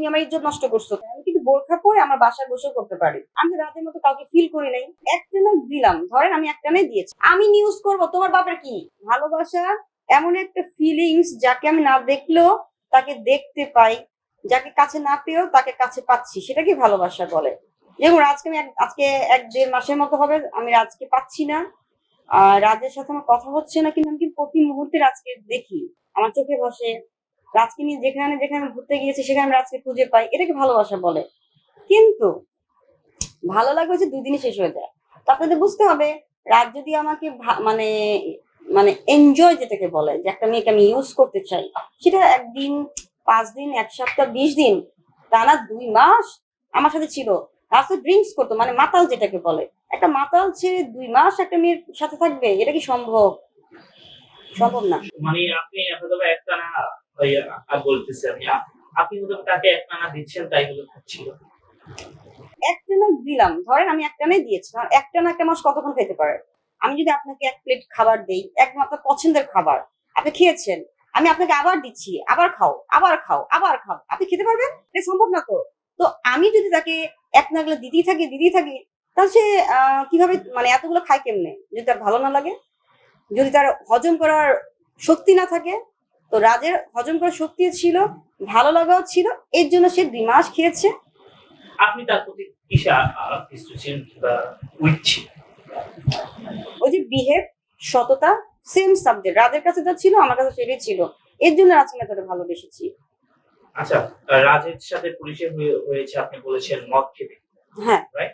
তুমি আমার ইজ্জত নষ্ট করছ। আমি কিন্তু বোরখা পরে আমার বাসায় বসে করতে পারি। আমি রাতের মতো কাউকে ফিল করি নাই। একটা না দিলাম। ধরেন আমি একটা নাই দিয়েছি। আমি নিউজ করব, তোমার বাপের কি? ভালোবাসা এমন একটা ফিলিংস যাকে আমি না দেখলেও তাকে দেখতে পাই, যাকে কাছে না পেয়েও তাকে কাছে পাচ্ছি। সেটা কি ভালোবাসা বলে? যেমন আজকে আমি আজকে এক দেড় মাসের মতো হবে, আমি রাজকে পাচ্ছি না। আর রাজের সাথে আমার কথা হচ্ছে না কিন্তু আমি কিন্তু প্রতি মুহূর্তে রাজকে দেখি। আমার চোখে বসে। রাজকে নিয়ে যেখানে যেখানে ঘুরতে গিয়েছি, সেখানে রাজকে খুঁজে পাই। এটাকে ভালোবাসা বলে। কিন্তু ভালো লাগবে যে দুদিনই শেষ হয়ে যায়। তো আপনাদের বুঝতে হবে রাত যদি আমাকে মানে মানে এনজয় যেটাকে বলে, যে একটা মেয়েকে আমি ইউজ করতে চাই, সেটা একদিন, পাঁচ দিন, এক সপ্তাহ, বিশ দিন, টানা দুই মাস আমার সাথে ছিল। রাস্তা ড্রিঙ্কস করতো মানে মাতাল যেটাকে বলে। একটা মাতাল ছেড়ে দুই মাস একটা মেয়ের সাথে থাকবে, এটা কি সম্ভব? সম্ভব না। মানে আপনি ওই আ- বলতেছি আমি আপনি তাকে একটানা দিচ্ছেন, তাই হলো খাচ্ছিল। একটা না দিলাম, ধরেন আমি একটা নাই দিয়েছি, আর একটা না একটা মাস কতক্ষণ খেতে পারে? আমি যদি আপনাকে এক প্লেট খাবার দেই, একমাত্র পছন্দের খাবার, আপনি খেয়েছেন, আমি আপনাকে আবার দিচ্ছি, আবার খাও আবার খাও আবার খাও, আপনি খেতে পারবেন? এটা সম্ভব না তো। তো আমি যদি তাকে এক নাগলে দিতেই থাকি দিতেই থাকি, তাহলে সে কীভাবে মানে এতগুলো খায় কেমনে? যদি তার ভালো না লাগে? যদি তার হজম করার শক্তি না থাকে? তো রাজের হজম করার শক্তি ছিল ভালো লাগাও ছিল এর জন্য সে দুই মাস খেয়েছে। আপনি তার প্রতি কিসে আকৃষ্ট ছিলেন কিংবা উইক ওই যে বিহেভ সততা সেম সাবজেক্ট রাজের কাছে যা ছিল আমার কাছে সেটাই ছিল। এর জন্য রাজকে এতটা ভালোবেসেছি। আচ্ছা রাজের সাথে পরিচয় হয়ে- হয়েছে আপনি বলেছেন মদ খেতে। হ্যাঁ। রাইট।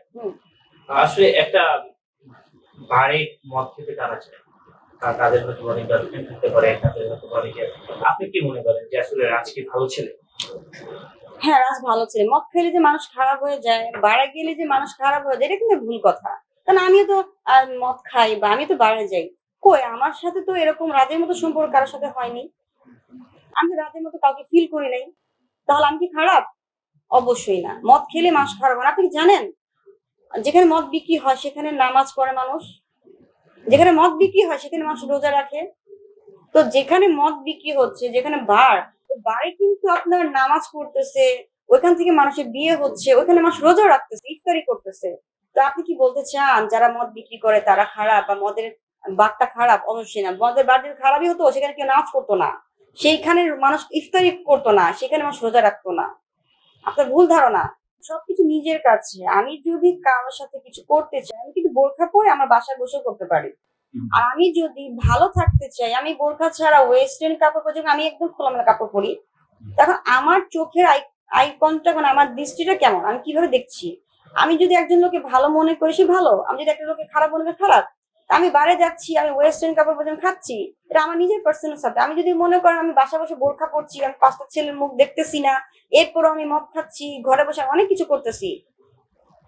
আসলে একটা বারে মদ খেতে কারা চায়? তাদের হয়তো অনেক গার্লফ্রেন্ড থাকতে পারে তাদের হয়তো অনেকে আপনি কি মনে করেন যে আসলে রাজ কি ভালো ছেলে? হ্যাঁ রাজ ভালো ছিল। মদ খেলে যে মানুষ খারাপ হয়ে যায়, বাড়া গেলে যে মানুষ খারাপ হয়ে যায়, এটা কিন্তু ভুল কথা। কারণ আমিও তো মদ খাই বা আমি তো বাইরে যাই। কই, আমার সাথে তো এরকম রাজের মতো সম্পর্ক কারোর সাথে হয়নি। আমি রাজের মতো কাউকে ফিল করি নাই। তাহলে আমি কি খারাপ? অবশ্যই না। মদ খেলে মানুষ খারাপ হয়। আপনি জানেন? যেখানে মদ বিক্রি হয়, সেখানে নামাজ পড়ে মানুষ। যেখানে মদ বিক্রি হয়, সেখানে মানুষ রোজা রাখে। তো যেখানে মদ বিক্রি হচ্ছে, যেখানে বার বারে কিন্তু আপনার নামাজ পড়তেছে, ওইখান থেকে মানুষের বিয়ে হচ্ছে, ওইখানে মানুষ রোজা রাখতেছে, ইফতারি করতেছে। তো আপনি কি বলতে চান, যারা মদ বিক্রি করে তারা খারাপ বা মদের বাঘটা খারাপ? অবশ্যই না। মদের বাড়ির খারাপই হতো, সেখানে কেউ নামাজ পড়তো না। সেইখানে মানুষ ইফতারি করতো না, সেখানে মানুষ রোজা রাখতো না। আপনার ভুল ধারণা। সবকিছু নিজের কাছে। আমি যদি কারোর সাথে কিছু করতে চাই, আমি কিন্তু বোরখা পরে আমার বাসায় বসে করতে পারি। আর আমি যদি ভালো থাকতে চাই, আমি বোরখা ছাড়া ওয়েস্টার্ন কাপড় পরে যখন আমি একদম খোলামেলা কাপড় পরি। তখন আমার চোখের আই আই কন্ট্যাক্ট মানে আমার দৃষ্টিটা কেমন? আমি কীভাবে দেখছি? আমি যদি একজন লোকে ভালো মনে করি, সে ভালো। আমি যদি একটা লোকে খারাপ মনে করি, খারাপ। আমি বাইরে যাচ্ছি, আমি ওয়েস্টার্ন কাপড় পর্যন্ত খাচ্ছি। এটা আমার নিজের পার্সোনাল সাথে আমি যদি মনে করেন, আমি বাসা বসে বোরখা পরছি, আমি পাঁচটা ছেলের মুখ দেখতেছি না, এরপরও আমি মদ খাচ্ছি, ঘরে বসে অনেক কিছু করতেছি।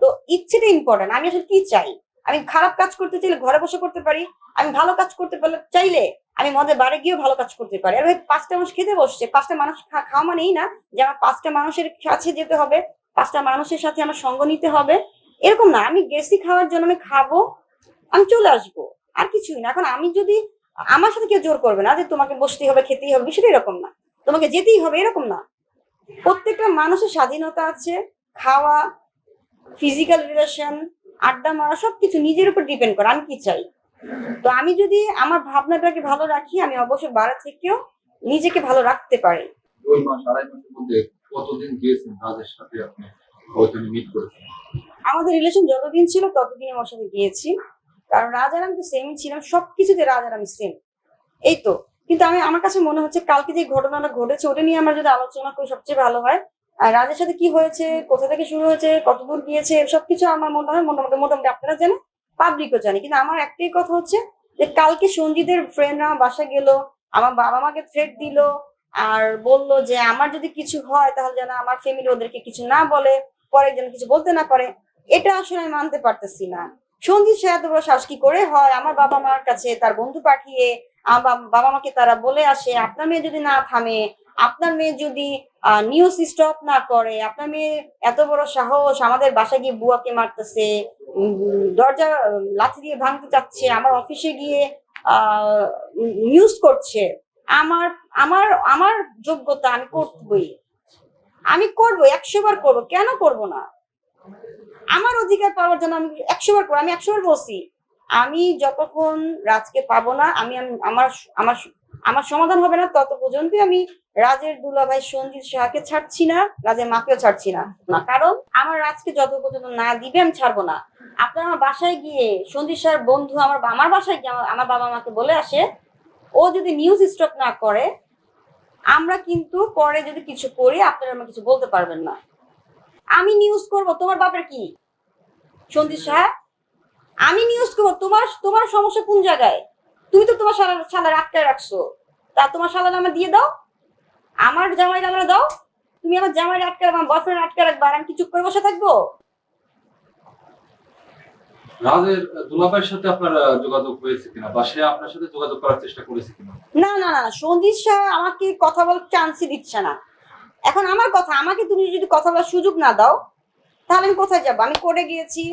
তো ইচ্ছেটা ইম্পর্টেন্ট আমি আসলে কি চাই? আমি খারাপ কাজ করতে চাইলে ঘরে বসে করতে পারি, আমি ভালো কাজ করতে পারলে চাইলে আমি মদের বারে গিয়েও ভালো কাজ করতে পারি। আর ওই পাঁচটা মানুষ খেতে বসছে, পাঁচটা মানুষ খাওয়া মানেই না যে আমার পাঁচটা মানুষের কাছে যেতে হবে, পাঁচটা মানুষের সাথে আমার সঙ্গ নিতে হবে। এরকম না, আমি গেছি খাওয়ার জন্য, আমি খাব, আমি চলে আসব, আর কিছুই না। এখন আমি যদি আমার সাথে কেউ জোর করবে না যে তোমাকে বসতেই হবে, খেতেই হবে, বিষয়টা এরকম না। তোমাকে যেতেই হবে, এরকম না। প্রত্যেকটা মানুষের স্বাধীনতা আছে, খাওয়া ফিজিক্যাল রিলেশন আড্ডা মারা সবকিছু নিজের উপর ডিপেন্ড করে আমি কি চাই? তো আমি যদি আমার ভাবনাটাকে ভালো রাখি আমি অবশ্যই বাড়া থেকেও নিজেকে ভালো রাখতে পারি। দুই মাস আড়াই মাসের মধ্যে কতদিন গিয়েছেন রাজের সাথে আপনি? ওইখানে মিট করেছেন? আমাদের রিলেশন যতদিন ছিল ততদিন আমার সাথে গিয়েছি। কারণ রাজ আমি তো সেমই ছিলাম সবকিছুতে রাজ আমি সেম এই তো। কিন্তু আমি আমার কাছে মনে হচ্ছে কালকে যে ঘটনাটা ঘটেছে ওটা নিয়ে আমরা যদি আলোচনা করি সবচেয়ে ভালো হয় আর রাজের সাথে কি হয়েছে, কোথা থেকে শুরু হয়েছে, কতদূর গিয়েছে সবকিছু আমার মনে হয় মোটামুটি মোটামুটি আপনারা জানেন পাবলিকও জানে। কিন্তু আমার একটাই কথা হচ্ছে যে কালকে সঞ্জিতের ফ্রেন্ডরা আমার বাসায় গেল, আমার বাবা মাকে থ্রেট দিল, আর বলল যে আমার যদি কিছু হয় তাহলে যেন আমার ফ্যামিলি ওদেরকে কিছু না বলে, পরে যেন কিছু বলতে না পারে, এটা আসলে আমি মানতে পারতেছি না। সঞ্জিত সে এত বড় সাহস কি করে হয়? আমার বাবা মার কাছে তার বন্ধু পাঠিয়ে, আমার বাবা মাকে তারা বলে আসে, আপনার মেয়ে যদি না থামে আপনার মেয়ে যদি নিউজ স্টপ না করে, আপনার মেয়ে এত বড় সাহস, আমাদের বাসায় গিয়ে বুয়াকে মারতেছে দরজা লাথি দিয়ে ভাঙতে চাচ্ছে, আমার অফিসে গিয়ে নিউজ করছে, আমার আমার আমার যোগ্যতা আমি করবই। আমি করব, একশো বার করব, কেন করব না? আমার অধিকার পাওয়ার জন্য আমি একশো বার করব, আমি একশো বার আমি যতক্ষণ রাজকে পাবো না, আমি, আমি- আমার আমার আমার সমাধান হবে না তত পর্যন্ত আমি রাজের দুলাভাই সঞ্জিত সাহাকে ছাড়ছি না, রাজের মাকেও ছাড়ছি না। না, কারণ আমার রাজকে যত পর্যন্ত না দিবে আমি ছাড়বো না। আপনার আমার বাসায় গিয়ে সঞ্জিত সাহের বন্ধু আমার আমার বাসায় গিয়ে আমার- আমার বাবা মাকে বলে আসে, ও যদি নিউজ স্টক না করে, আমরা কিন্তু পরে যদি কিছু করি, আপনারা আমার কিছু বলতে পারবেন না। আমি নিউজ করব, তোমার বাপের কি? সন্দীপ সাহা আমি নিউজ করব, তোমার তোমার সমস্যা কোন জায়গায়? তুমি তো তোমার শালা শালা আটকায় রাখছো। তা তোমার শালা নামে দিয়ে দাও। আমার জামাই নামে দাও। তুমি আমার জামাই আটকে রাখবা আমার বয়ফ্রেন্ড আটকে রাখবা আর আমি কি চুপ করে বসে থাকব? রাজের দুলাভাইয়ের সাথে আপনার যোগাযোগ হয়েছে কিনা বা সে আপনার সাথে যোগাযোগ করার চেষ্টা করেছে কিনা? না না না সন্দীপ আমাকে কথা বলার চান্সই দিচ্ছে না। এখন আমার কথা আমাকে তুমি যদি কথা বলার সুযোগ না দাও তাহলে আমি কোথায় যাব? আমি কোর্টে গিয়েছি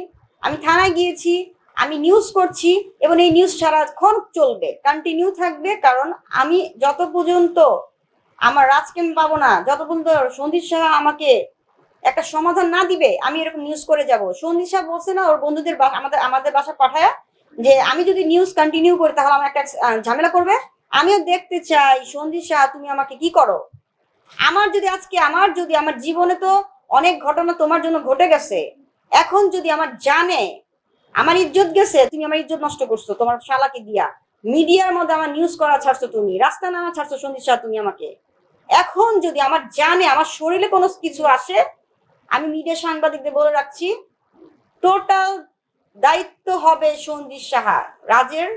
আমি থানায় গিয়েছি আমি নিউজ করছি এবং এই নিউজ সারাক্ষণ চলবে। কন্টিনিউ থাকবে কারণ আমি যত পর্যন্ত আমার রাজকে আমি পাবো না? যত পর্যন্ত সন্দীপ শাহ আমাকে একটা সমাধান না দিবে, আমি এরকম নিউজ করে যাব। সন্দীপ শাহ বলছে না, ওর বন্ধুদের আমাদের আমাদের বাসা পাঠায় যে আমি যদি নিউজ কন্টিনিউ করি, তাহলে আমার একটা ঝামেলা করবে। আমিও দেখতে চাই, সন্দীপ শাহ, তুমি আমাকে কি করো? আমার যদি আজকে, আমার যদি, আমার জীবনে তো অনেক ঘটনা তোমার জন্য ঘটে গেছে। এখন যদি আমার জানে, আমার ইজ্জত গেছে, তুমি আমার ইজ্জত নষ্ট করছ, তোমার শালাকে দিয়া। মিডিয়ার মধ্যে আমার নিউজ করা ছাড়ছো তুমি, রাস্তা নামা ছাড়ছো সন্দীপ সাহা তুমি আমাকে। এখন যদি আমার জানে, আমার শরীরে কোনো কিছু আসে, আমি মিডিয়া সাংবাদিকদের বলে রাখছি টোটাল দায়িত্ব হবে সন্দীপ সাহা, রাজের